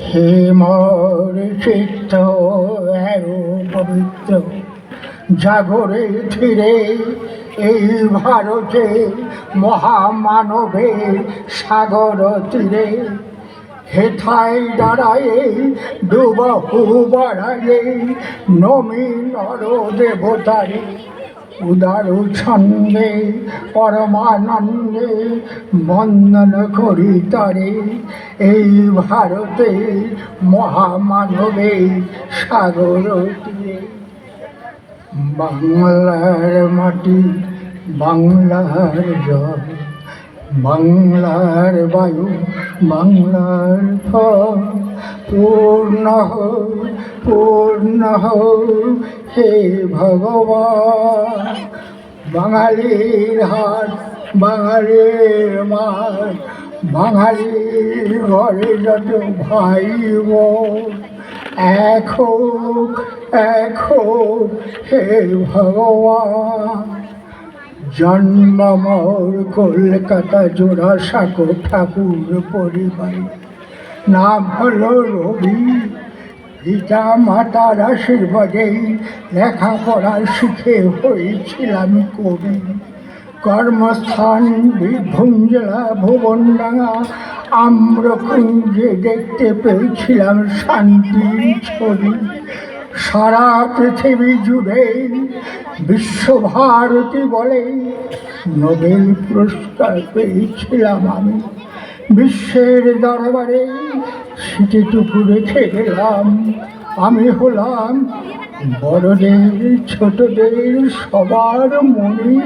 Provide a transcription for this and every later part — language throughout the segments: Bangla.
হে মোর চিত্ত এরো পবিত্র। জাগরে ধীরে, এই ভারতে মহামানবের সাগর তীরে। হেথায় দাঁড়ায়ে দুবাহু বাড়ায়ে নমি নর দেবতারে। উদার ছন্দে, পরমানন্দে বন্দন করি তারে। এই ভারতে মহামানবে সাগর বাংলার মাটি, বাংলার জল, বাংলার বায়ু, বাংলার ফল। পূর্ণ হোক পূর্ণ হোক হে ভগবান। বাঙালির হাট, বাঙালির মাঠ, বাঙালির ঘরে যত ভাই এক হোক হে ভগবান। জন্মমোর কলকাতা জোড়া জোড়াসাঁকো ঠাকুর পরিবার। নাম হলো রবি। পিতা মাতার আশীর্বাদেই লেখাপড়া শিখে হয়েছিলাম কবি। কর্মস্থান বীরভূম জেলা ভুবনডাঙ্গা, আম্রকুঞ্জে দেখতে পেয়েছিলাম শান্তির ছবি। সারা পৃথিবী জুড়ে বিশ্বভারতী বলে নোবেল পুরস্কার পেয়েছিলাম আমি। বিশ্বের দরবারে স্মৃতিটুকু রেখে গেলাম আমি হলাম বড়দের, ছোটদের সবার মনে।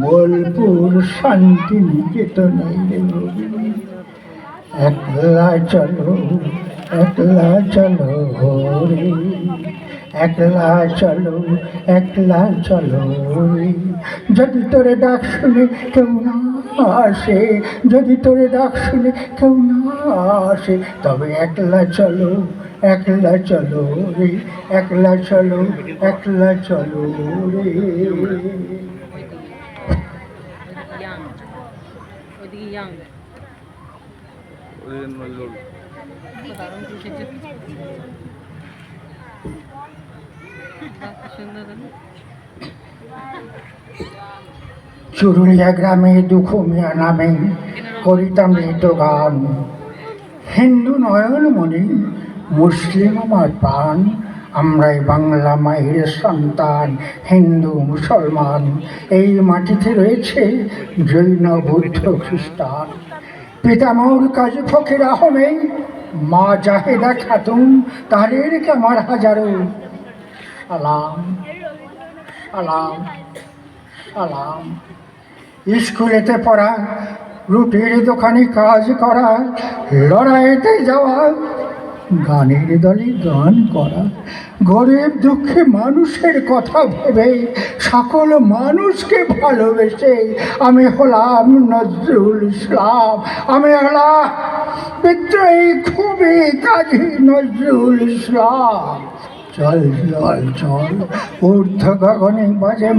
বোলপুর শান্তি নিকেতনের রবি একলা চলো একলা চলো রে। একলা চলো একলা চলো রে। যদি তোরে ডাক শুনে কেউ না আসে যদি তোরে ডাক শুনে কেউ না আসে, তবে একলা চলো একলা চলো রে, একলা চলো একলা চলো রে সুন্দর? চুরুলিয়া গ্রামে দুখুমিয়া নামে করিতাম লিত গান। হিন্দু নয়নমণি মুসলিম আমার প্রাণ, আমরাই বাংলা মায়ের সন্তান, হিন্দু মুসলমান। এই মাটিতে রয়েছে জৈন বৌদ্ধ খ্রিস্টান। পিতামহর কাজী ফকির আহমেদ মা জাহেদা খাতুন তাদের আমার হাজারো। সালাম। সালাম সালাম। স্কুলেতে পড়া, রুটির দোকানে কাজ করা, লড়াইতে যাওয়া, গানের দলে গান করা। গরিব দুঃখে মানুষের কথা ভেবে সকল মানুষকে ভালোবেসে আমি হলাম নজরুল ইসলাম। আমি হলাম বিদ্রোহী খুবই কাজী নজরুল ইসলাম। চল চল বাজে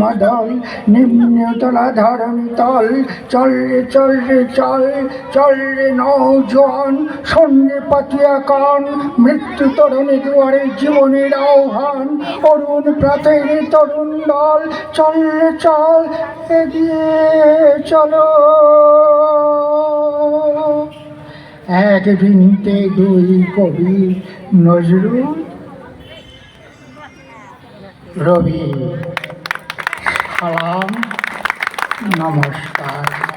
পাতিয়া কান মৃত্যু তরণী দুয়ারে জীবনের আহ্বান অরুণ প্রাতের তরুণ দল চল রে চল এগিয়ে চলো এক ভিনতে দুই কবি নজরুল রবি সালাম নমস্কার।